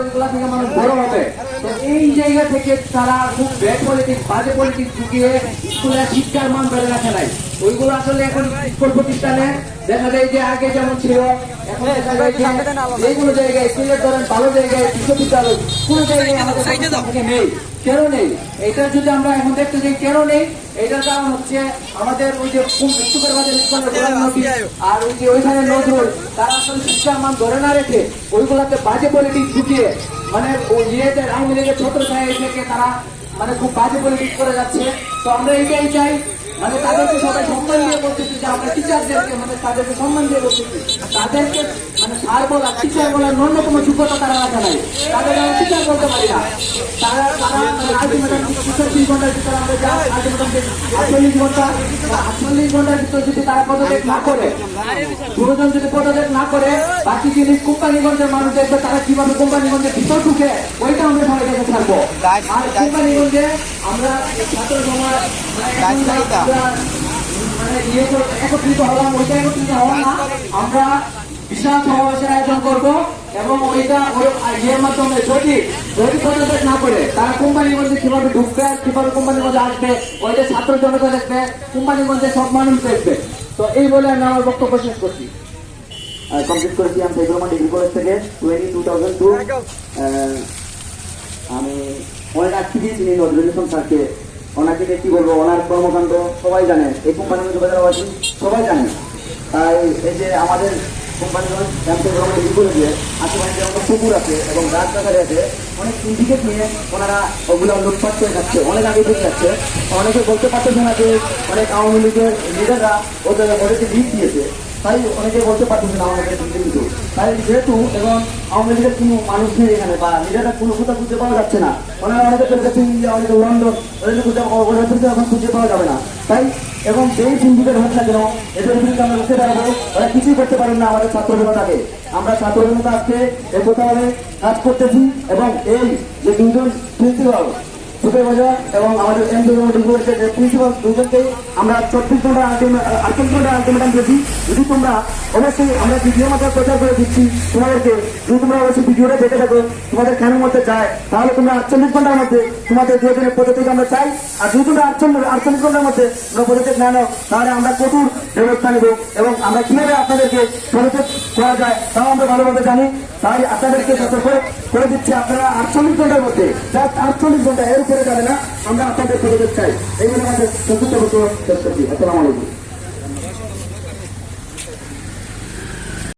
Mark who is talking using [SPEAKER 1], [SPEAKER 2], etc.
[SPEAKER 1] ওইগুলা থেকে মানুষ বড় হবে তো এই জায়গা থেকে তারা খুব ব্যাড পলিটিক্স বাজে পলিটিক্স ঢুকিয়ে স্কুলের শিক্ষার মান ধরে রাখে নাই। ওইগুলো আসলে এখন স্কুল প্রতিষ্ঠানে দেখা যায় যে আগে যেমন ছিল এখন দেখা যায় যে এইগুলো জায়গায় স্কুলের ধরেন ভালো জায়গায় বিশ্ববিদ্যালয় কোনো জায়গায় আমাদের নেই। কেন নেই? এটা যদি আমরা এখন দেখতে যাই কেন নেই? এটার কারণ হচ্ছে আমাদের ওই যে আর ওই যে ওইখানে নজরুল তারা আসলে শিক্ষার মান ধরে না রেখে ওইগুলাতে বাজে পলিটিক্স ঢুকিয়ে মানে ওই ইয়েদের আওয়ামী লীগের ছত্র ছায় থেকে তারা মানে খুব বাজে পলিটিক্স করে যাচ্ছে। তো আমরা এইটাই চাই মানে তাদেরকে সবাই সম্মান দিয়ে বলতেছি যে আমরা টিচারদেরকে মানে তাদেরকে সম্মান দিয়ে বলতেছি। তাদেরকে মানে স্যার বলা টিচার বলার ন্যূনতম যোগ্যতা তারা রাখে নাই। তাদের আমরা টিচার বলতে পারি না। তারা তারা মানে আলটিমেটাম তিরিশ ঘণ্টার ভিতরে আমরা যা আলটিমেটাম আটচল্লিশ ঘণ্টা আটচল্লিশ ঘণ্টার ভিতরে যদি তারা পদত্যাগ না করে প্রয়োজন যদি পদত্যাগ না করে বাকি জিনিস কোম্পানিগঞ্জের মানুষ দেখবে তারা কীভাবে কোম্পানিগঞ্জের ভিতর ঢুকে ওইটা আমরা সবাই দেখে থাকব। আর কোম্পানিগঞ্জে আমরা ছাত্র সমাজ মানে আমরা বিশাল সমাবেশের আয়োজন করব এবং ওইটা ইয়ের মাধ্যমে যদি যদি পদত্যাগ না করে, তারা কোম্পানির মধ্যে কীভাবে ঢুকবে, কীভাবে কোম্পানির মধ্যে আসবে ওইটা ছাত্র জনতা দেখবে, কোম্পানির মধ্যে সব মানুষ দেখবে। তো এই বলে আমি আমার বক্তব্য শেষ করছি।
[SPEAKER 2] কমপ্লিট করেছি আমি সাইকোমা ডিগ্রি কলেজ থেকে টোয়েন্টি টু থাউজেন্ড টু আমি অনেক অ্যাক্টিভিটি চিনি নজরুল ইসলাম স্যারকে ওনাকে কি বলব, ওনার কর্মকাণ্ড সবাই জানে, এই কোম্পানির যোগাযোগ আছে সবাই জানে। তাই এই যে আমাদের কোম্পানিগঞ্জ ক্যাম্পে গ্রামে কলেজে আশেপাশে পুকুর আছে এবং অনেক নিয়ে ওনারা অনেক আগে থেকে যাচ্ছে। অনেকে বলতে না যে, অনেক আওয়ামী লীগের লিডাররা ওদের ওদেরকে লিড দিয়েছে। তাই অনেকে বলতে পারতেছে না আমাদের কিন্তু। তাই যেহেতু এবং আওয়ামী লীগের কোনো মানুষ নেই এখানে বা লিডাররা কোনো কোথাও খুঁজে পাওয়া যাচ্ছে না ওনারা চলে গেছে ইন্ডিয়া খুঁজে এখন খুঁজে পাওয়া যাবে না। তাই এবং যেই সিন্ডিকেট হোক না কেন, এদের বিরুদ্ধে আমরা উঠে দাঁড়াবো ওরা কিছুই করতে পারেন না আমাদের ছাত্র জনতাকে আমরা ছাত্র জনতা আজকে এই কোথাও কাজ করতেছি এবং এই যে দুজন প্রিন্সিপাল আমরা ঘণ্টা তোমাদের কানের মধ্যে পদত্যাগ আমরা চাই। আর যদি তোমরা আটচল্লিশ আটচল্লিশ মধ্যে তোমরা নাও, তাহলে আমরা কঠোর ব্যবস্থা এবং আমরা কীভাবে আপনাদেরকে করা যায়, তাও আমরা ভালোভাবে জানি। তাই আপনাদেরকে সতর্ক করে করে দিচ্ছি আপনারা আটচল্লিশ ঘণ্টার মধ্যে, জাস্ট আটচল্লিশ ঘণ্টা এর উপরে যাবে না, আমরা আপনাদের পদত্যাগ চাই এই বলে আমাদের চতুর্থ বছর শেষ করছি। আসসালামু